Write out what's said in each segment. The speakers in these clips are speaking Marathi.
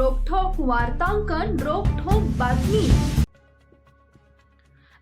वार्तांकन रोखोक बातमी.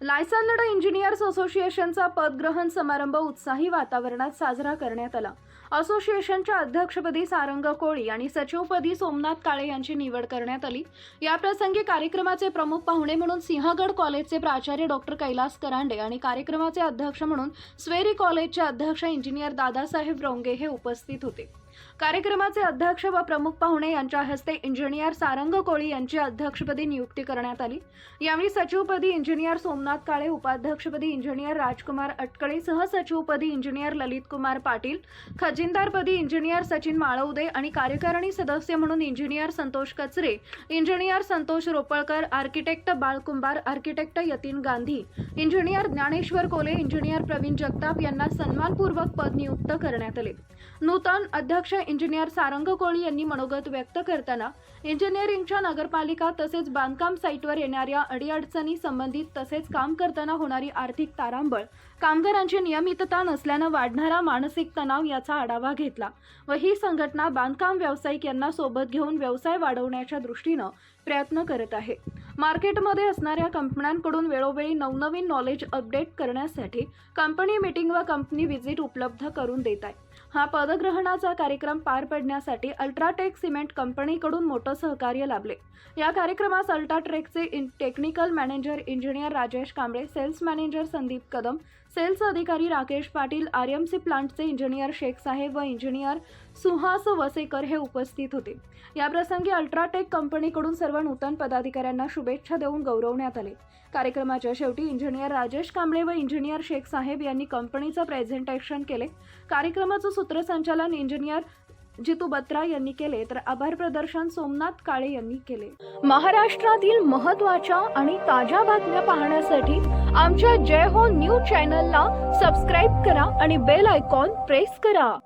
लायसनड इंजिनियर्स असोसिएशनचा पदग्रहण समारंभ उत्साही वातावरणात साजरा करण्यात आला. असोसिएशनच्या अध्यक्षपदी सारंग कोळी आणि सचिवपदी सोमनाथ काळे यांची निवड करण्यात आली. याप्रसंगी कार्यक्रमाचे प्रमुख पाहुणे म्हणून सिंहगड कॉलेजचे प्राचार्य डॉक्टर कैलास करांडे आणि कार्यक्रमाचे अध्यक्ष म्हणून स्वेरी कॉलेजचे अध्यक्ष इंजिनियर दादासाहेब रोंगे हे उपस्थित होते. कार्यक्रमाचे अध्यक्ष व प्रमुख पाहुणे यांच्या हस्ते इंजिनियर सारंग कोळी यांची अध्यक्षपदी नियुक्ती करण्यात आली. यावेळी सचिवपदी इंजिनियर सोमनाथ काळे उपाध्यक्षपदी इंजिनियर राजकुमार अटकळे सहसचिवपदी इंजिनियर ललित कुमार पाटील खजिनदारपदी इंजिनियर सचिन माळवदे आणि कार्यकारिणी सदस्य म्हणून engineer Santosh Kachare engineer Santosh Ropalkar architect Balkumbhar architect Yatin Gandhi engineer Dnyaneshwar Kole engineer Pravin Jagtap यांना सन्मानपूर्वक पद नियुक्त करण्यात आले. नूतन अध्यक्ष इंजिनियर सारंग कोळी यांनी मनोगत व्यक्त करताना इंजिनिअरिंगच्या नगरपालिका तसेच बांधकाम साईटवर येणाऱ्या अडीअडचणी संबंधित तसेच काम करताना होणारी आर्थिक तारांबळ कामगारांची नियमितता नसल्यानं वाढणारा मानसिक तणाव याचा आढावा घेतला व ही संघटना बांधकाम व्यावसायिक यांना सोबत घेऊन व्यवसाय वाढवण्याच्या दृष्टीनं प्रयत्न करत आहे. मार्केटमध्ये असणाऱ्या कंपन्यांकडून वेळोवेळी नवनवीन नॉलेज अपडेट करण्यासाठी कंपनी मीटिंग व कंपनी व्हिजिट उपलब्ध करून देत आहे. हा पदग्रहणाचा कार्यक्रम पार पडण्यासाठी अल्ट्राटेक सिमेंट कंपनीकडून मोठं सहकार्य लाभले. या कार्यक्रमास अल्ट्राटेकचे in technical manager engineer Rajesh Kamble sales manager Sandeep Kadam sales अधिकारी Rakesh Patil R M C प्लांटचे इंजिनियर शेख साहेब व इंजिनियर सुहास वसेकर हे उपस्थित होते. याप्रसंगी अल्ट्राटेक कंपनीकडून सर्व नूतन पदाधिकाऱ्यांना शुभेच्छा देऊन गौरवण्यात आले. कार्यक्रमाच्या शेवटी इंजिनियर राजेश कांबळे व इंजिनियर शेख साहेब यांनी कंपनीचं प्रेझेंटेशन केले. कार्यक्रमाचं सूत्रसंचालन इंजिनियर जितू बत्रा यांनी केले तर आभार प्रदर्शन सोमनाथ काळे यांनी केले. महाराष्ट्रातील महत्त्वाच्या आणि ताज्या बातम्या पाहण्यासाठी आमच्या जय हो न्यूज चॅनलला सबस्क्राईब करा आणि बेल आयकॉन प्रेस करा.